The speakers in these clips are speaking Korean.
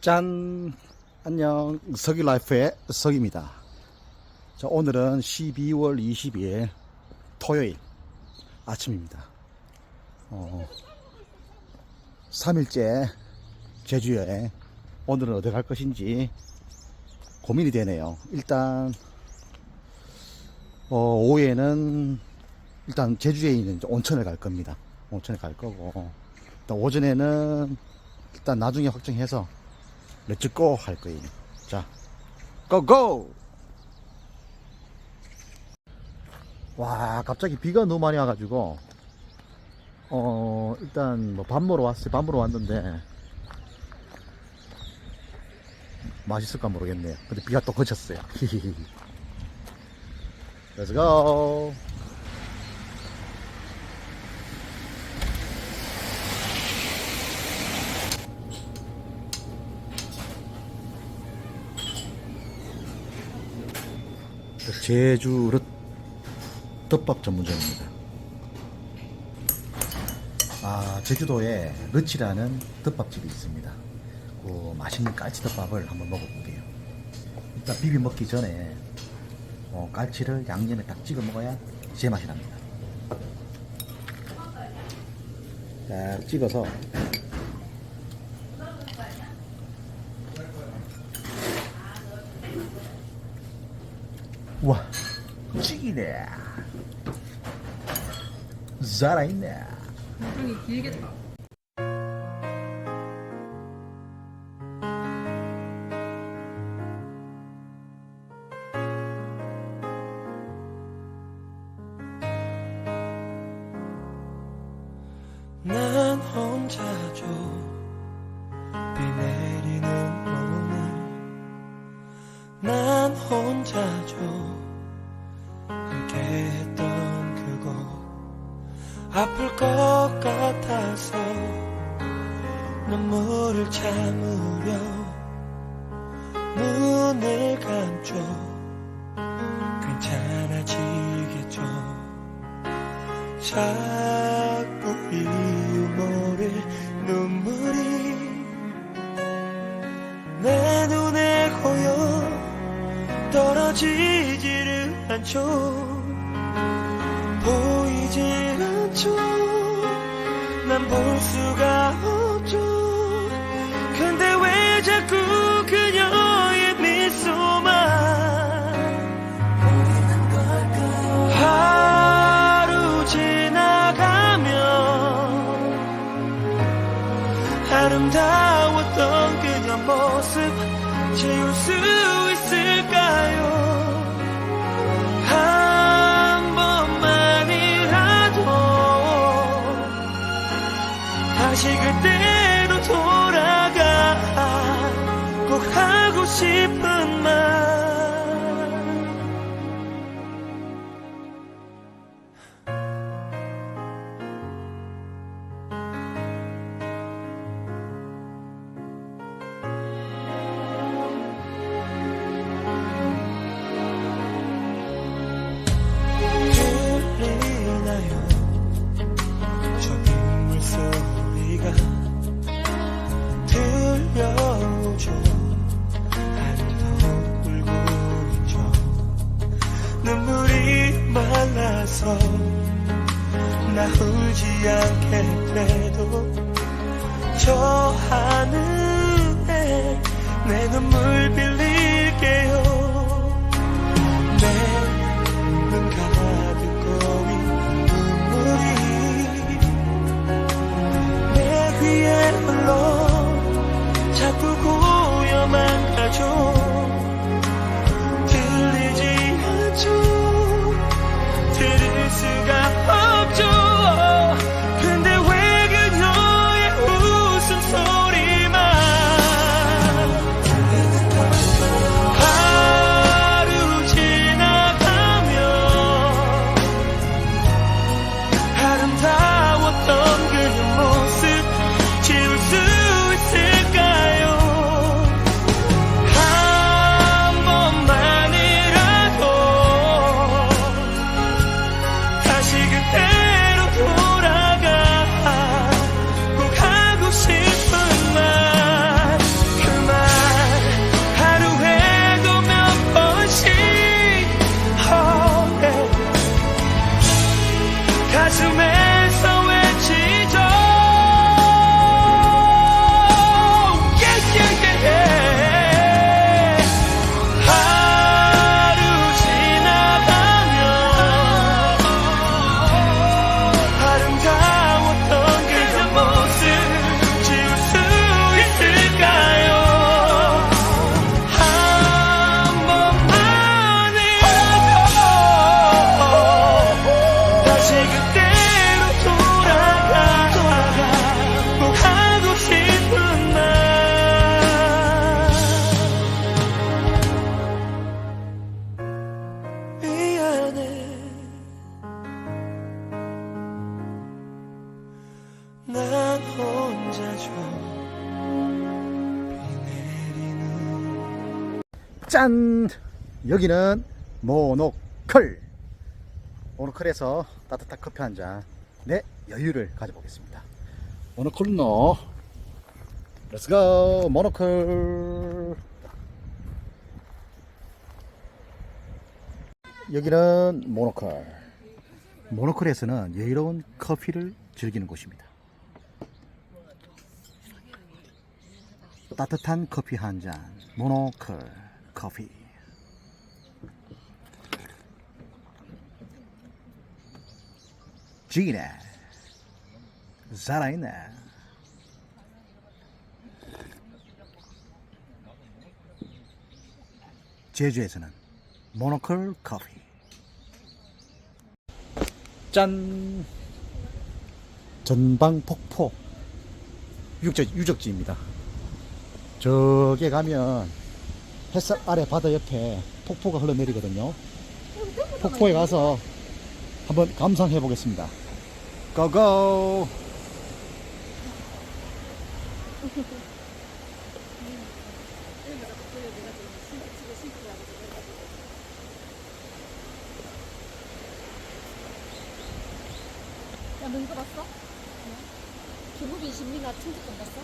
짠! 안녕. 서기 라이프의 석입니다. 자, 오늘은 12월 22일 토요일 아침입니다. 어, 3일째 제주 여행. 오늘은 어디 갈 것인지 고민이 되네요. 일단, 어, 오후에는 일단 제주에 있는 온천을 갈 겁니다. 온천에 갈 거고. 일단 오전에는 일단 나중에 확정해서 렛츠 고 할 거예요. 자, 고고! 와, 갑자기 비가 너무 많이 와가지고, 어, 일단 뭐 밥 먹으러 왔어요. 밥 먹으러 왔는데, 맛있을까 모르겠네요. 근데 비가 또 그쳤어요. 히히히. Let's go! 제주 릇 덮밥 전문점입니다. 아, 제주도에 르치라는 덮밥집이 있습니다. 그 맛있는 깔치 덮밥을 한번 먹어볼게요. 일단 비비 먹기 전에 어, 깔치를 양념에 딱 찍어 먹어야 제 맛이 납니다. 딱 찍어서 와 찌기네. 살아있네. 나중에 길겠다. 난 혼자죠. 비 내리는 오늘. 난 혼자 자꾸 이유 모를 눈물이 내 눈에 고여 떨어지지를 않죠. 보이지 않죠. 난 볼 수가 없 아름다웠던 그녀 모습 지울 수 있을까요? 한 번만이라도 다시 그때로 돌아가 꼭 하고 싶은 나 울지 않겠대도 저 하늘에 내 눈물 빌릴게요. 내눈 가득 고인 눈물이 내 귀에 흘러 자꾸 고여만 가죠. 들리지 않죠 짠! 여기는 모노클. 모노클에서 따뜻한 커피 한 잔, 내 여유를 가져보겠습니다. 모노클로, 렛츠고! 모노클. 여기는 모노클. 모노클에서는 여유로운 커피를 즐기는 곳입니다. 따뜻한 커피 한 잔, 모노클 커피. 지기네. 살아있네. 제주에서는 모노클 커피. 짠! 전방 폭포. 유적지, 유적지입니다. 저기에 가면 햇살 아래 바다 옆에 폭포가 흘러내리거든요. 폭포에 가서 한번 감상해 보겠습니다. 고고! 야, 너 이거 봤어? 김우빈 신민아 청첩장 봤어?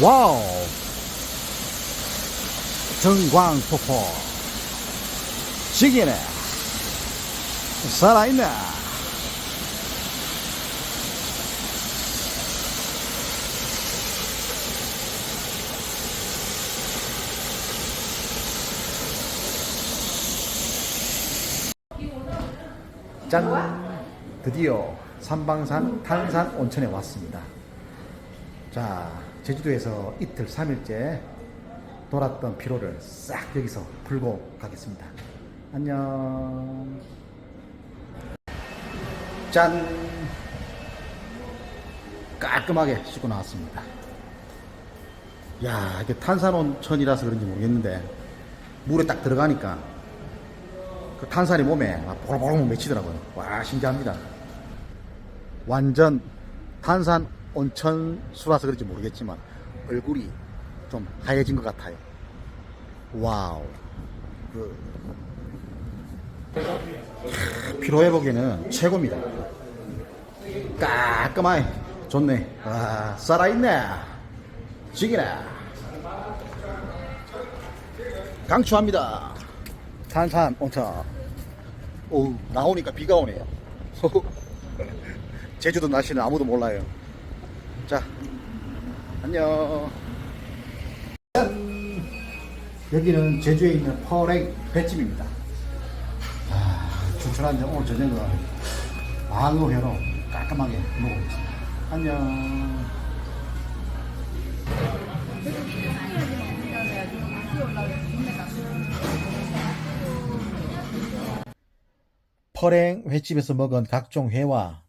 와우! 정광폭포. 지기네. 살아있네. 짠! 드디어 삼방산 탄산 온천에 왔습니다. 자, 제주도에서 이틀, 3일째 돌았던 피로를 싹 여기서 풀고 가겠습니다. 안녕. 짠! 깔끔하게 씻고 나왔습니다. 야, 이게 탄산온천이라서 그런지 모르겠는데, 물에 딱 들어가니까, 그 탄산이 몸에 막 보글보글 맺히더라고요. 와, 신기합니다. 완전 탄산 온천 수라서 그런지 모르겠지만 얼굴이 좀 하얘진 것 같아요. 와우. 그 캬, 피로 회복에는 최고입니다. 깔끔하게 좋네. 와, 살아있네. 지기네. 강추합니다. 탄산 온천. 오, 나오니까 비가 오네요. 제주도 날씨는 아무도 몰라요. 자, 안녕. 짠! 여기는 제주에 있는 퍼렉 횟집입니다. 아, 추천한 오늘 저녁은 방어회로 깔끔하게 먹어보겠습니다. 안녕. 퍼랭 횟집에서 먹은 각종 회와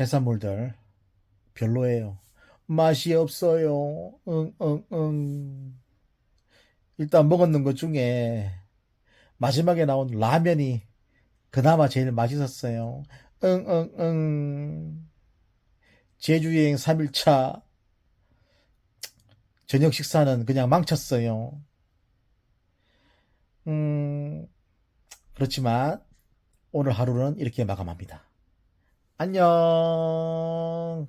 해산물들 별로예요. 맛이 없어요. 응, 응, 응. 일단 먹었는 것 중에 마지막에 나온 라면이 그나마 제일 맛있었어요. 응, 응, 응. 제주여행 3일차 저녁 식사는 그냥 망쳤어요. 음, 그렇지만 오늘 하루는 이렇게 마감합니다. 안녕.